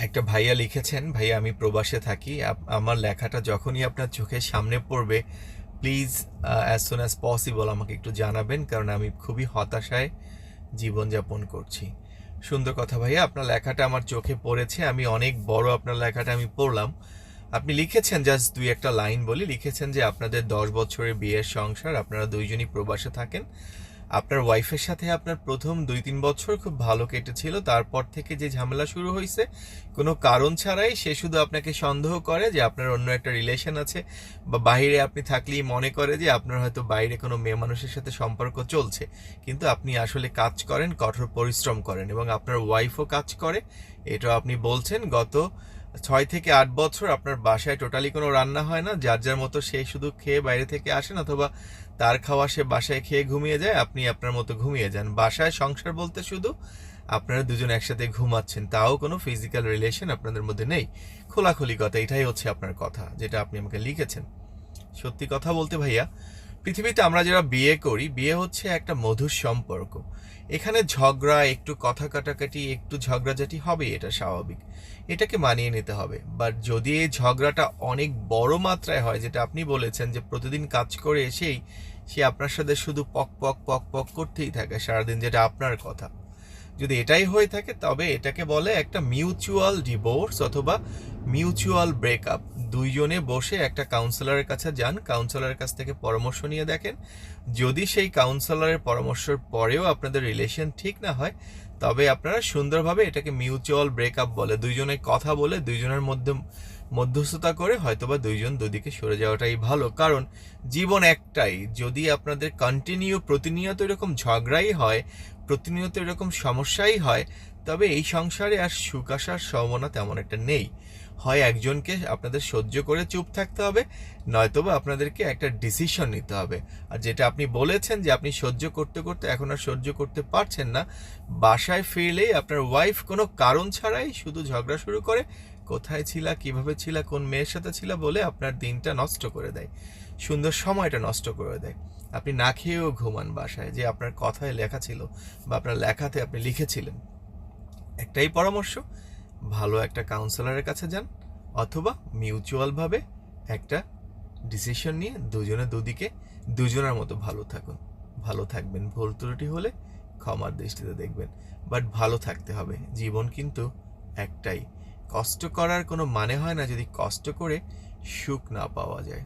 একটা ভাইয়া লিখেছেন, ভাইয়া, আমি প্রবাসে থাকি। আমার লেখাটা যখনই আপনার চোখের সামনে পড়বে please as soon as possible আমাকে একটু জানাবেন, কারণ আমি খুবই হতাশায় জীবনযাপন করছি। সুন্দর কথা, ভাইয়া। আপনার লেখাটা আমার চোখে পড়েছে। আমি অনেক বড় আপনার লেখাটা আমি পড়লাম। আপনি লিখেছেন জাস্ট দুই একটা লাইন বলি। লিখেছেন যে, আপনাদের দশ বছরের বিয়ের সংসার, আপনারা দুইজনই প্রবাসে থাকেন। আপনার ওয়াইফের সাথে আপনার প্রথম দুই তিন বছর খুব ভালো কেটেছিল, তারপর থেকে যে ঝামেলা শুরু হয়েছে কোনো কারণ ছাড়াই সে শুধু আপনাকে সন্দেহ করে যে আপনার অন্য একটা রিলেশন আছে বা বাইরে আপনি থাকলেই মনে করে যে আপনার হয়তো বাইরে কোনো মেয়ে মানুষের সাথে সম্পর্ক চলছে। কিন্তু আপনি আসলে কাজ করেন, কঠোর পরিশ্রম করেন এবং আপনার ওয়াইফও কাজ করে। এটা আপনি বলছেন, গত ছয় থেকে আট বছর আপনার বাসায় টোটালি কোনো রান্না হয় না। যার যার মতো সে শুধু খেয়ে বাইরে থেকে আসেন অথবা তার খাওয়া সে বাসায় খেয়ে ঘুমিয়ে যায়, আপনি আপনার মতো ঘুমিয়ে যান। বাসায় সংসার বলতে শুধু আপনারা দুজন একসাথে ঘুমাচ্ছেন, তাও কোনো ফিজিক্যাল রিলেশন আপনাদের মধ্যে নেই। খোলাখুলি কথা, এটাই হচ্ছে আপনার কথা, যেটা আপনি আমাকে লিখেছেন। সত্যি কথা বলতে ভাইয়া পৃথিবীতে আমরা যারা বিয়ে করি, বিয়ে হচ্ছে একটা মধুর সম্পর্ক। এখানে ঝগড়া, একটু কথা কাটাকাটি, একটু ঝগড়াঝাটি হবে, এটা স্বাভাবিক। এটাকে মানিয়ে নিতে হবে। বাট যদি এই ঝগড়াটা অনেক বড় মাত্রায় হয়, যেটা আপনি বলেছেন যে প্রতিদিন কাজ করে এসেই সে আপনার সাথে শুধু পক পক পক পক করতেই থাকে, সারাদিন যেটা আপনার কথা। যদি এটাই হয়ে থাকে, তবে এটাকে বলে একটা মিউচুয়াল ডিভোর্স অথবা মিউচুয়াল ব্রেকআপ দুইজনে বসে একটা কাউন্সিলরের কাছে যান কাউন্সিলরের কাছ থেকে পরামর্শ নিয়ে দেখেন। যদি সেই কাউন্সিলরের পরামর্শের পরেও আপনাদের রিলেশন ঠিক না হয়, তবে আপনারা সুন্দরভাবে এটাকে মিউচুয়াল ব্রেকআপ বলে, দুইজনে কথা বলে, দুইজনের মধ্যে মধ্যস্থতা করে হয়তোবা দুইজন দুদিকে সরে যাওয়াটাই ভালো। কারণ জীবন একটাই। যদি আপনাদের কন্টিনিউ প্রতিনিয়ত এরকম ঝগড়াই হয়, প্রতিনিয়ত এরকম সমস্যাই হয় তবে এই সংসারে আর সুখ আসার সম্ভাবনা তেমন একটা নেই। হয় একজনকে আপনাদের সহ্য করে চুপ থাকতে হবে, নয়তোবা আপনাদেরকে একটা ডিসিশন নিতে হবে। আর যেটা আপনি বলেছেন যে আপনি সহ্য করতে করতে এখন আর সহ্য করতে পারছেন না, বাসায় ফিরলেই আপনার ওয়াইফ কোনো কারণ ছাড়াই শুধু ঝগড়া শুরু করে, কোথায় ছিলা, কীভাবে ছিলা, কোন মেয়ের সাথে ছিলা বলে আপনার দিনটা নষ্ট করে দেয়, সুন্দর সময়টা নষ্ট করে দেয়। আপনি না খেয়েও ঘুমান বাসায় যে আপনার কথায় লেখা ছিল বা আপনার লেখাতে আপনি লিখেছিলেন। একটাই পরামর্শ, ভালো একটা কাউন্সিলরের কাছে যান অথবা মিউচুয়ালভাবে একটা ডিসিশন নিয়ে দুজনে দুদিকে দুজনের মতো ভালো থাকুন। ভালো থাকবেন, ভুল ত্রুটি হলে ক্ষমার দৃষ্টিতে দেখবেন। বাট ভালো থাকতে হবে। জীবন কিন্তু একটাই। কষ্ট করার কোনো মানে হয় না যদি কষ্ট করে সুখ না পাওয়া যায়।